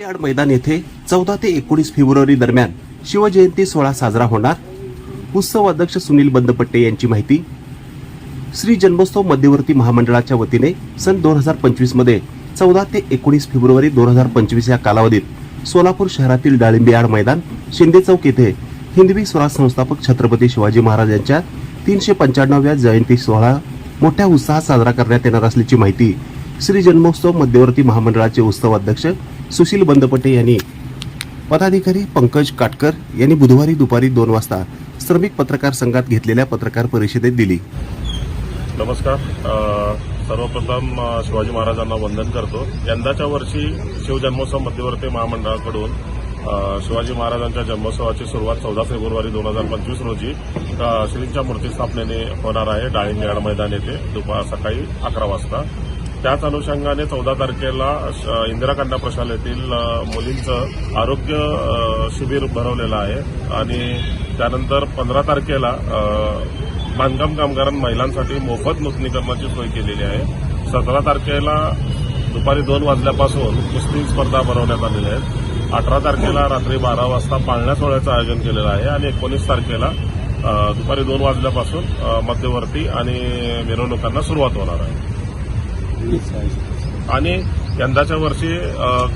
Yard मैदान येथे चौदा ते एकोणीस फेब्रुवारी दरम्यान शिवजयंती सोहळा साजरा होणार. उत्सव अध्यक्ष सुनील बंदपट्टे यांची माहिती. श्री जन्मोत्सव मध्यवर्ती महामंडळाच्या वतीने सन दोन हजार पंचवीसमध्ये चौदा ते एकोणीस फेब्रुवारी दोन हजार पंचवीस या कालावधीत सोलापूर शहरातील डाळिंबी मैदान शिंदे चौक येथे हिंदवी स्वराज संस्थापक छत्रपती शिवाजी महाराज यांच्या तीनशे पंच्याण्णव्या जयंती सोहळा मोठ्या उत्साहात साजरा करण्यात येणार असल्याची माहिती श्री जन्मोत्सव मध्यवर्ती महामंडळाचे उत्सव अध्यक्ष सुशील बंदपटे यांनी पदाधिकारी पंकज काटकर यांनी बुधवारी दुपारी दोन वाजता श्रमिक पत्रकार संघात घेतलेल्या पत्रकार परिषदेत दिली. नमस्कार. सर्वप्रथम शिवाजी महाराजांना वंदन करतो. यंदाच्या वर्षी शिवजन्मोत्सव मध्यवर्ती महामंडळाकडून शिवाजी महाराजांच्या जन्मोत्सवाची सुरुवात चौदा फेब्रुवारी दोन हजार पंचवीस रोजी श्रींच्या मूर्ती स्थापनेने होणार आहे. डाळिंब मैदान येथे दुपार सकाळी अकरा वाजता. त्याच अनुषंगाने चौदा तारखेला इंदिराकांडा प्रशालेतील मुलींचं आरोग्य शिबिर भरवलेलं आहे. आणि त्यानंतर पंधरा तारखेला बांधकाम कामगारां महिलांसाठी मोफत नूतनीकरणाची सोय केलेली आहे. सतरा तारखेला दुपारी दोन वाजल्यापासून कुस्ती स्पर्धा भरवण्यात आलेल्या आहेत. अठरा तारखेला रात्री बारा वाजता पाळण्या सोहळ्याचं आयोजन केलेलं आहे. आणि एकोणीस तारखेला दुपारी दोन वाजल्यापासून मध्यवर्ती आणि मिरवणुकांना सुरुवात होणार आहे. आणि यंदाच्या वर्षी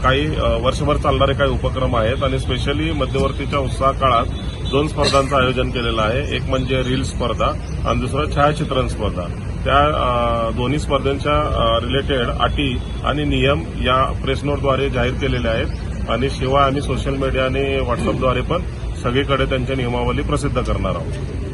काही वर्षभर चालणारे काही उपक्रम आहेत आणि स्पेशली मध्यवर्तीच्या उत्साह काळात दोन स्पर्धांचं आयोजन केलेलं आहे. एक म्हणजे रील स्पर्धा आणि दुसरं छायाचित्रण स्पर्धा. त्या दोन्ही स्पर्धांच्या रिलेटेड अटी आणि नियम या प्रेस नोटद्वारे जाहीर केलेले आहेत आणि शिवाय आम्ही सोशल मीडिया आणि व्हॉट्सअपद्वारे पण सगळीकडे त्यांच्या नियमावली प्रसिद्ध करणार आहोत.